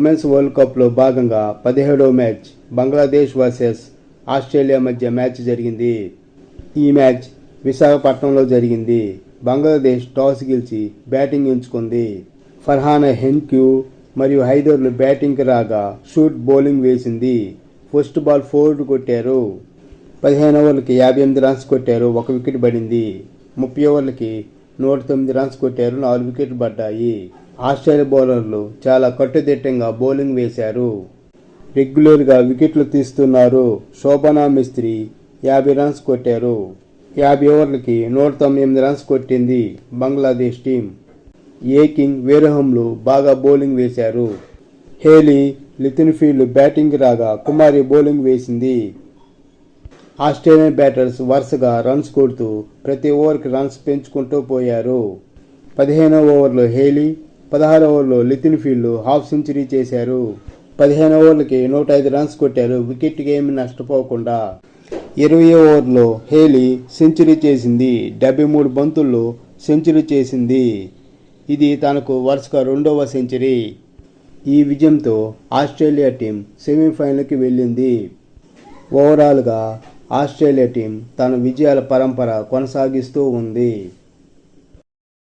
Women's world కప్లో భాగంగా పదిహేడవ మ్యాచ్ బంగ్లాదేశ్ వర్సెస్ ఆస్ట్రేలియా మధ్య మ్యాచ్ జరిగింది. ఈ మ్యాచ్ విశాఖపట్నంలో జరిగింది. బంగ్లాదేశ్ టాస్ గెలిచి బ్యాటింగ్ ఎంచుకుంది. ఫర్హానా హెన్క్యూ మరియు హైదర్లు బ్యాటింగ్కి రాగా షూట్ బౌలింగ్ వేసింది. ఫస్ట్ బాల్ ఫోర్డ్ కొట్టారు. పదిహేను ఓవర్లకి యాభై ఎనిమిది రన్స్ కొట్టారు. ఒక వికెట్ పడింది. ముప్పై ఓవర్లకి నూట తొమ్మిది రన్స్ కొట్టారు. నాలుగు వికెట్లు పడ్డాయి. ఆస్ట్రేలియా బౌలర్లు చాలా కట్టుదిట్టంగా బౌలింగ్ వేశారు. రెగ్యులర్గా వికెట్లు తీస్తున్నారు శోభనా మిస్త్రి. యాభై రన్స్ కొట్టారు. యాభై ఓవర్లకి నూట తొంభై ఎనిమిది రన్స్ కొట్టింది బంగ్లాదేశ్ టీం. ఏకింగ్ కింగ్ వీరహంలు బాగా బౌలింగ్ వేశారు. హేలీ లితిన్ఫీల్డ్ బ్యాటింగ్ రాగా కుమారి బౌలింగ్ వేసింది. ఆస్ట్రేలియన్ బ్యాటర్స్ వరుసగా రన్స్ కొడుతూ ప్రతి ఓవర్కి రన్స్ పెంచుకుంటూ పోయారు. పదిహేనవ ఓవర్లో హేలీ పదహారు ఓవర్లో లితిన్ ఫీల్డ్ హాఫ్ సెంచరీ చేశారు. పదిహేను ఓవర్లకి నూట ఐదు రన్స్ కొట్టారు. వికెట్కి ఏమి నష్టపోకుండా ఇరవై ఓవర్లో హేలీ సెంచరీ చేసింది. డెబ్బై మూడు బంతుల్లో సెంచరీ చేసింది. ఇది తనకు వరుసగా రెండవ సెంచరీ. ఈ విజయంతో ఆస్ట్రేలియా టీం సెమీఫైనల్కి వెళ్ళింది. ఓవరాల్గా ఆస్ట్రేలియా టీం తన విజయాల పరంపర కొనసాగిస్తూ ఉంది.